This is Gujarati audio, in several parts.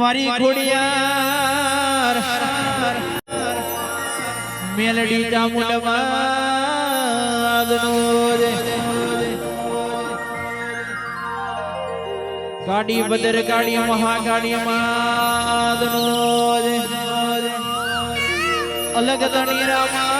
મારી ખોડિયાર. મેલડી ચામુંડમાં ગાડી બદર ગાડી મહાગાડી માં અલગ ધણી રામા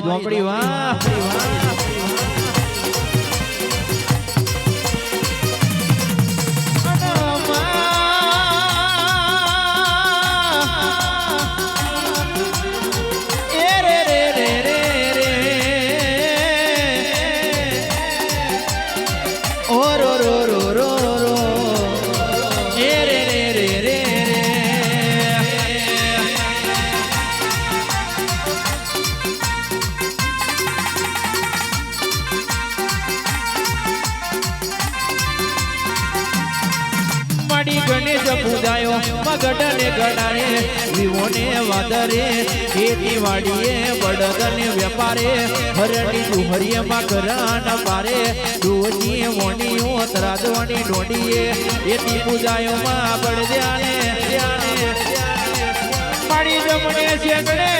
ઝોપડી વાહ. મગડ ને વાદરે, ખેતી વાડીએ બળદને વેપારે હરણી દુહરીએ મકરા ન પારે દુવની મોણીઓ ત્રાદવાની ડોડીએ, એથી પૂજાયો માં બળદ્યાને ધ્યાને માડી જમણે શેકડે.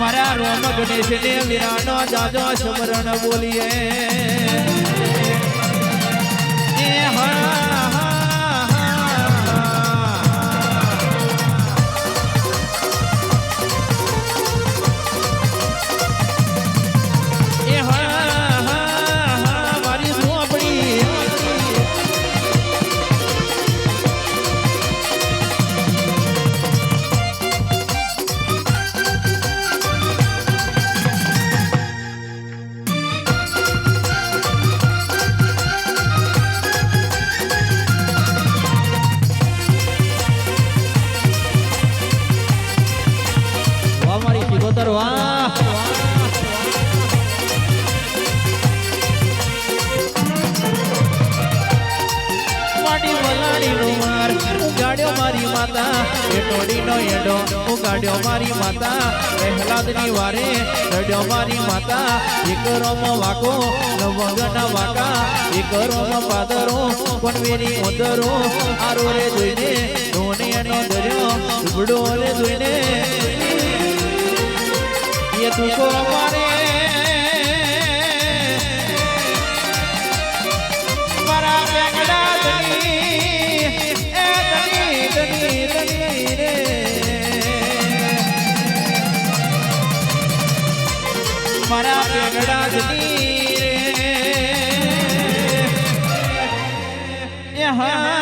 મારા રોમ ગણેશ ને વિરાનો જાજો સ્મરણ બોલીએ. એટોડી નો એડો ઉગાડ્યો મારી માતા, પ્રહલાદની વારે રડ્યો મારી માતા, એક રોમ વાકો નવગના વાકા એક રોમ પાદરો કોનવેરી ઓદરો આરો રે જોઈને ડોને એનો દર્યો ઉબડો રે જોઈને. એ તુકો મારે મારા મારા પેગડા જતી રે. એ હા.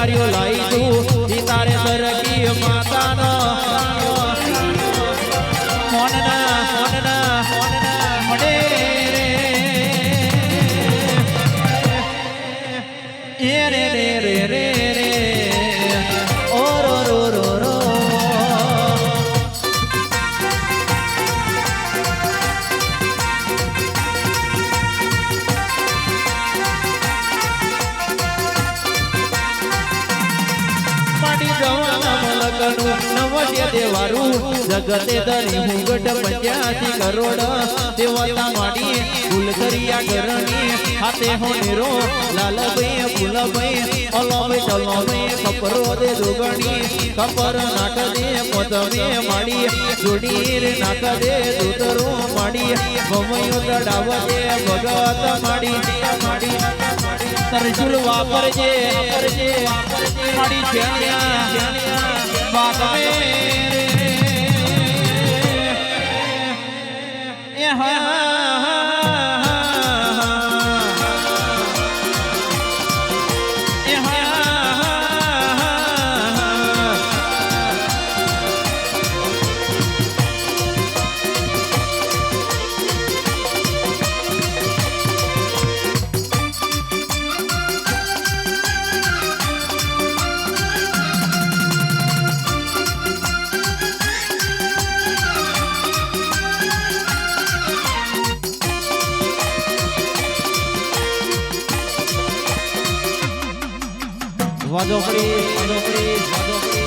તારીઓ લાઈ જગતે ધરી મુગટ પંચ્યાસી કરોડ. દેવતા માડી ફૂલકરિયા ઘરની હાથે હો નીરો અલો ફૂલભાઈ ઓલોભાઈ ચલોભાઈ કપરો દે દુગણી. કપર નાક દે પદમે માડી જોડી નાટ દે દૂતરો માડી. ભમયો દડાવ દે ભગવત માડી. માડી તરજુલ વાપરજે માડી છેણિયા બાગમે એ ઝાદોપડી ઝાદોપડી ઝાદોપડી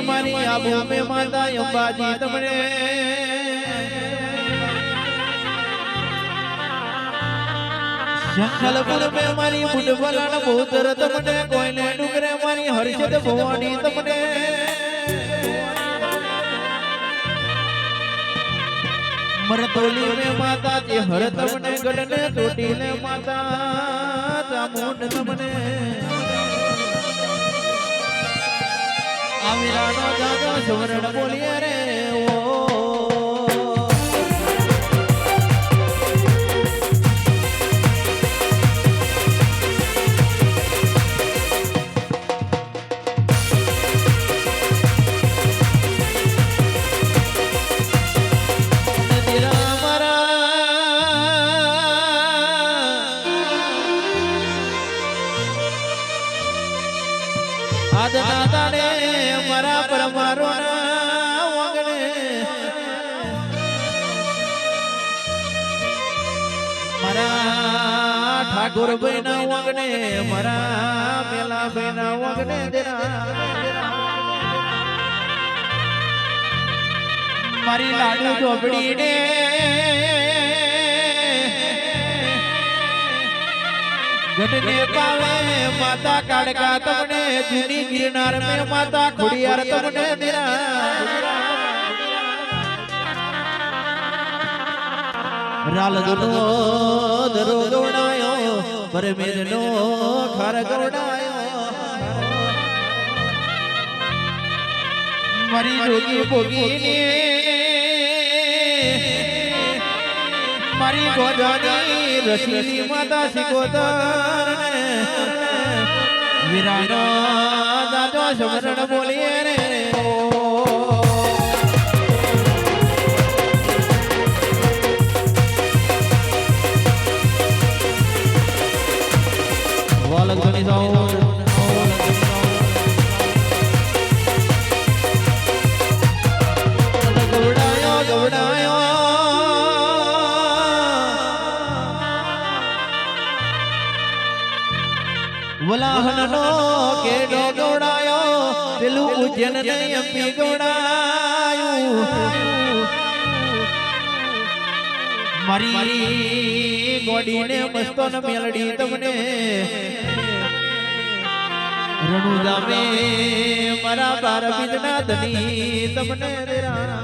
અમારી આબુ મેં માતા અંબાજી તમને. જંગલપુર મે મારી મુંડવલણ બહુતર તમને કોઈને ડુગરે મારી હર્ષદ ભવાની તમને મરતોલી મે માતા તે હર તમને ગડને તોટી લે માતા, ચામુંડ તમને આવેલાનો દાદા સુવર્ણ બોલિયા રે, ઓ મારી લાડુ ઝોપડી ને ગઢને પાવે માતા કાડકા તમને, જૂની ગિરનાર મે માતા ખોડિયાર તમને મેરા રાલ દુનો દરો ગવડાયો પરમેદનો ખર ગોડાયો મરી જોગી ભોગીને મારી ગોદાની રસીની માતા સિકોતર વિરાનો દાદો સમરણ બોલીએ રે ઓ. વાલગધણી મારી ગોડીને મસ્તો ન મેલડી તમને. રણુજા મે મારા બાર બીજના ધની તમને દેરા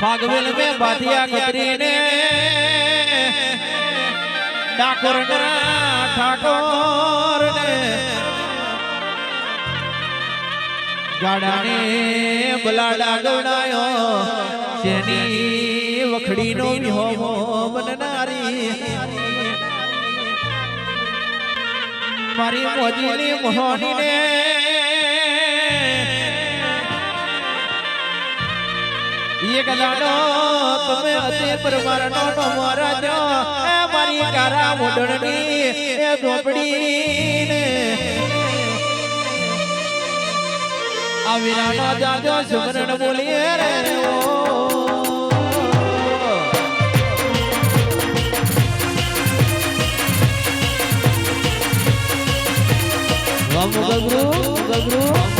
ફાગવેલ મે બાધિયા કતરીને ડાકોર ઠાકોર ને ગાડાને બલાડા ગવડાયો. જેની વખડીનો નિહોમો બનનારી મારી મોજીની મોહનીને એ ગલાડો તમે અતે પરમારનો નો મહારાજો એ મારી કારા મોડણની એ ઝોપડીને આ વિરાનો જાજો સુવર્ણ બોલીએ રે ઓ. ગગરુ ગગરુ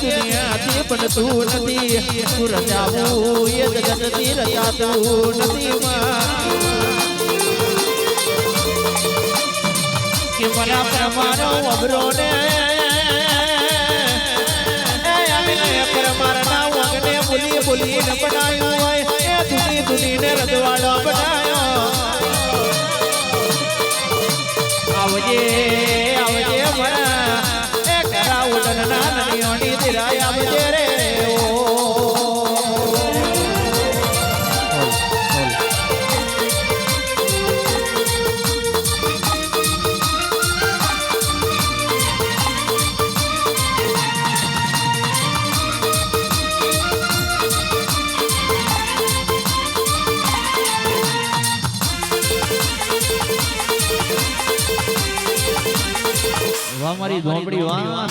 દુનિયાથી પણ તું નથી તું રચાવું એ જગતથી રચાતું નથી કે મારા પ્રમાણો અબરો ને પરમારના વગને બોલી બોલી ન બનાયો હોય એ ધૂની ધૂનીને રજવાડો બનાયો આવજે આવજે મારા નાના નાની ઓની દિરાયા બજે રે અમારી ઝોપડી વાહ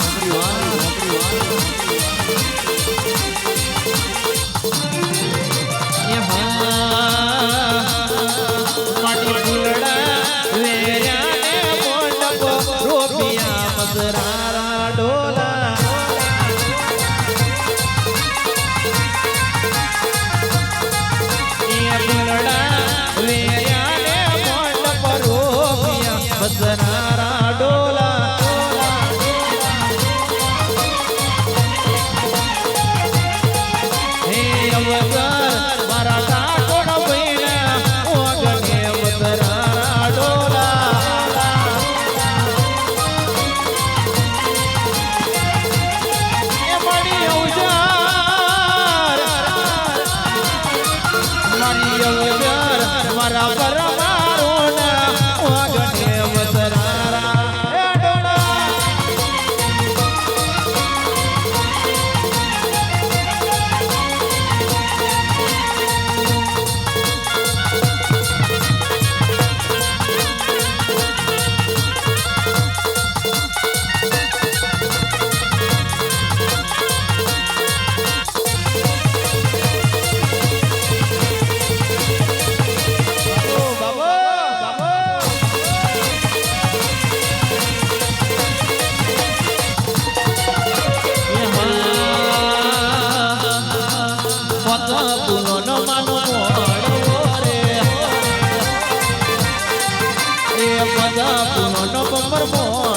por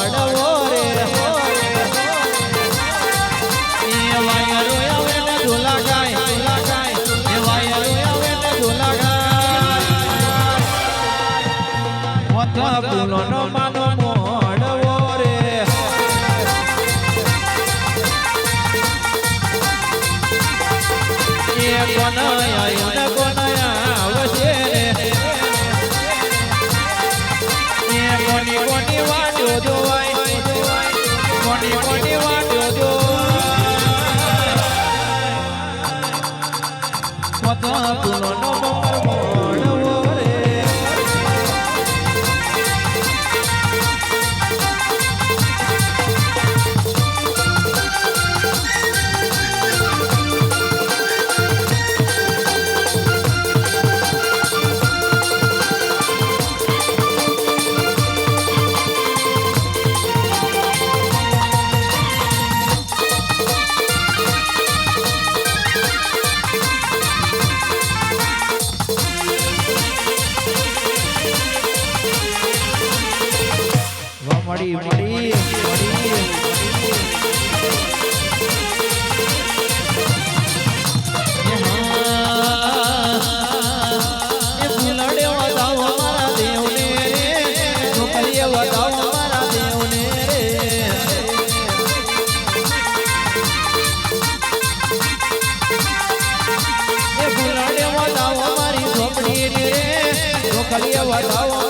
ઝોપડી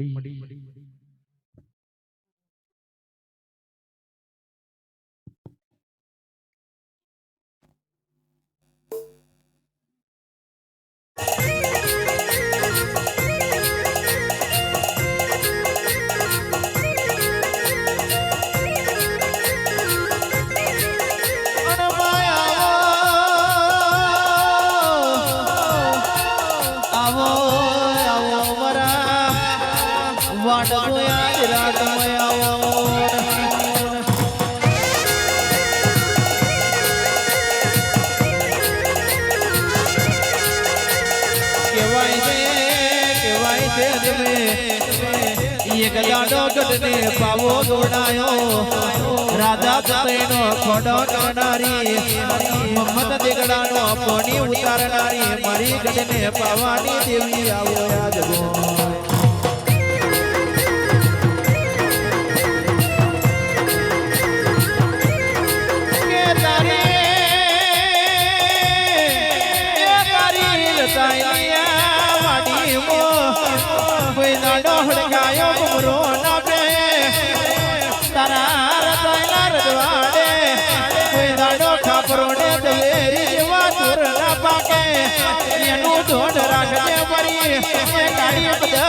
આવો એક દાડો ગઢને પાવો દોડાયો રાધા સતયનો ખોડો કરનારી મમ્મત દેગડાનો પોણી ઉતારનારી પાવાની દેવી આવો.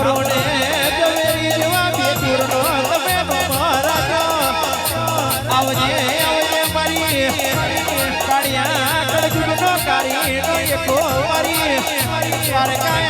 ખાપરો ને ગવેરી જેવા બેતુરનો તમે મહારાજો. આવજે આવજે મારી કાંઈ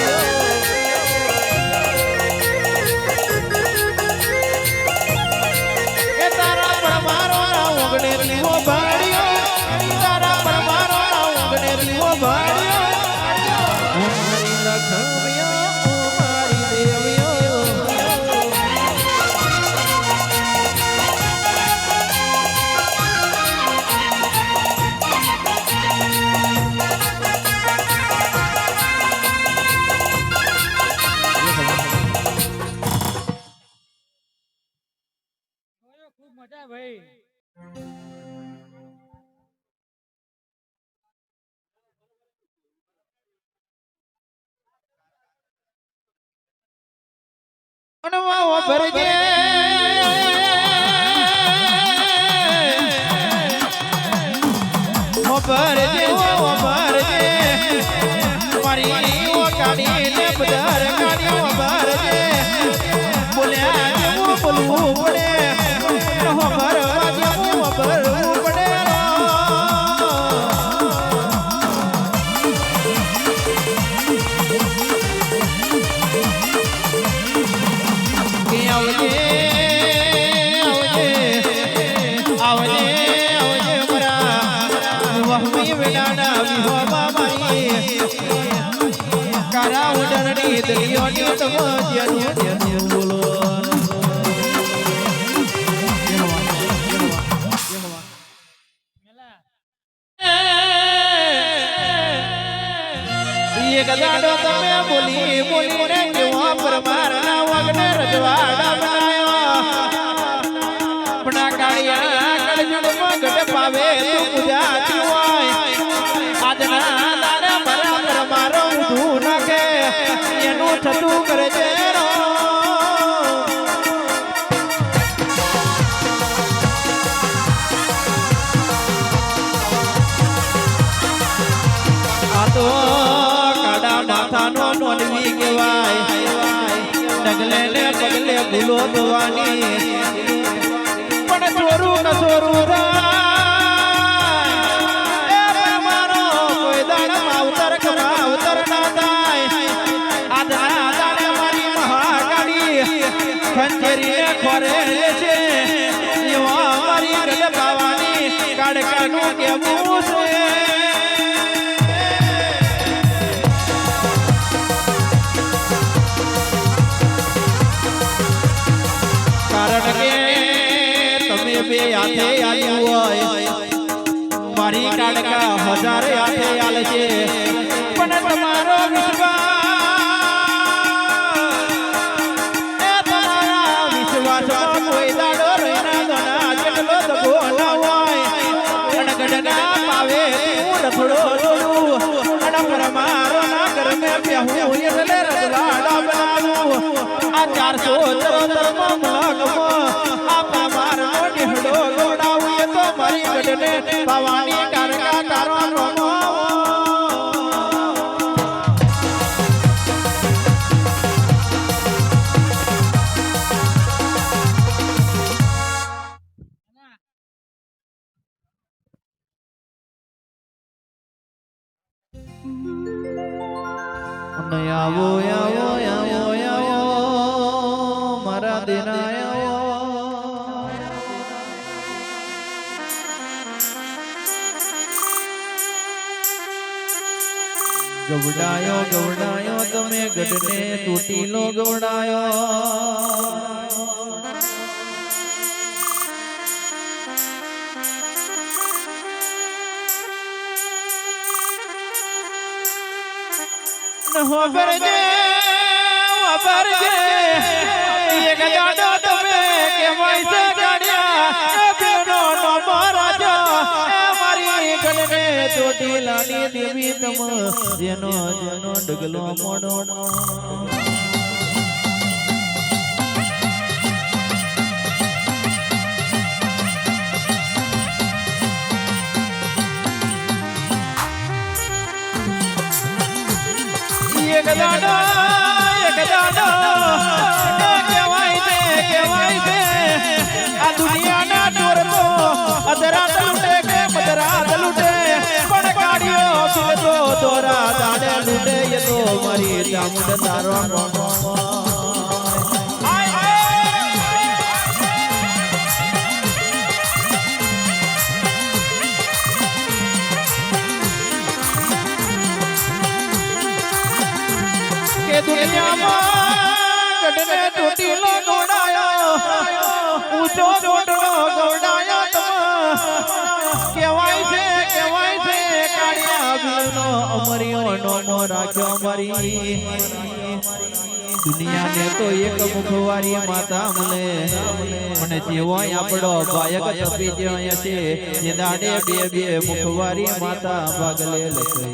થતું થતું કરજે તો કાડા માથાનો ડગલે ડગલે ભૂલો ભવાની મારી કાડકા હજારે હાથે આલે છે છોડને ભવાની ગવડાયો ગવડાયો તમે ગઢને તૂટીલો ગવડાયો હોબર તમે કેમ છે ચોટી લાડી દેવી તમ જેનો જેનો ડગલો મોડો. એક ચામુંડ તારો મોમો અમારી દુનિયા ને તો એક મુખવારી માતા મળે. અને જેવો આપડો બાયક તપી ત્યાં છે જે દાડે બે બે મુખવારી માતા ભાગલે લખે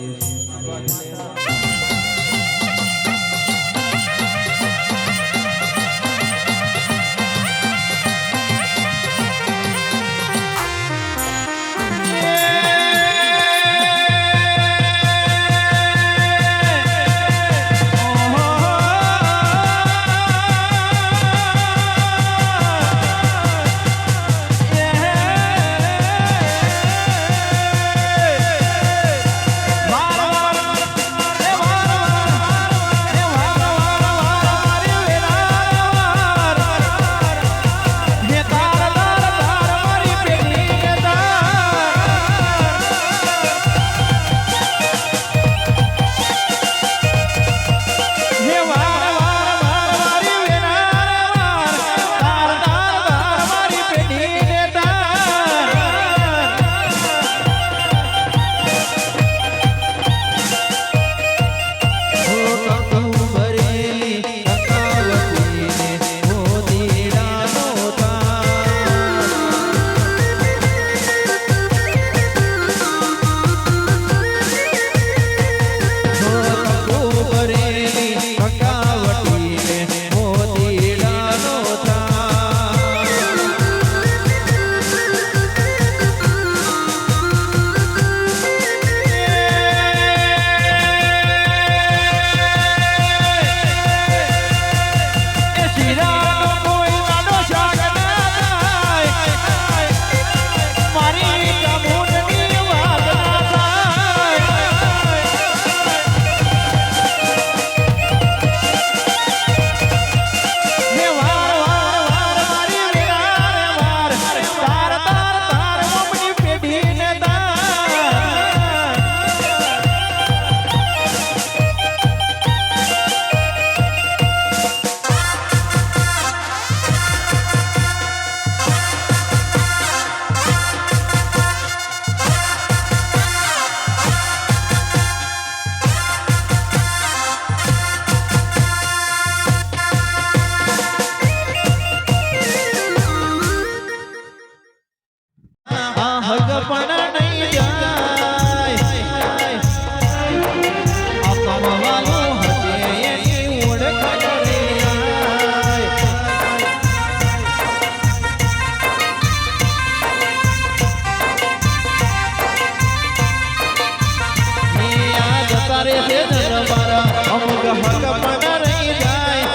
હક પણ રહી જાય.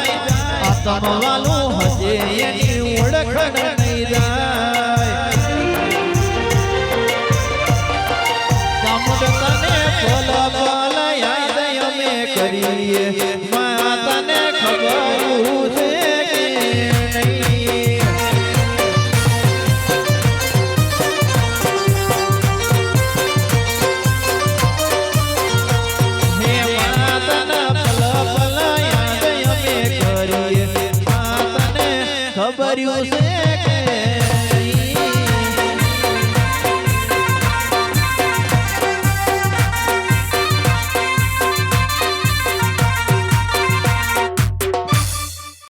આ કમવાનું હજે એની ઓળખ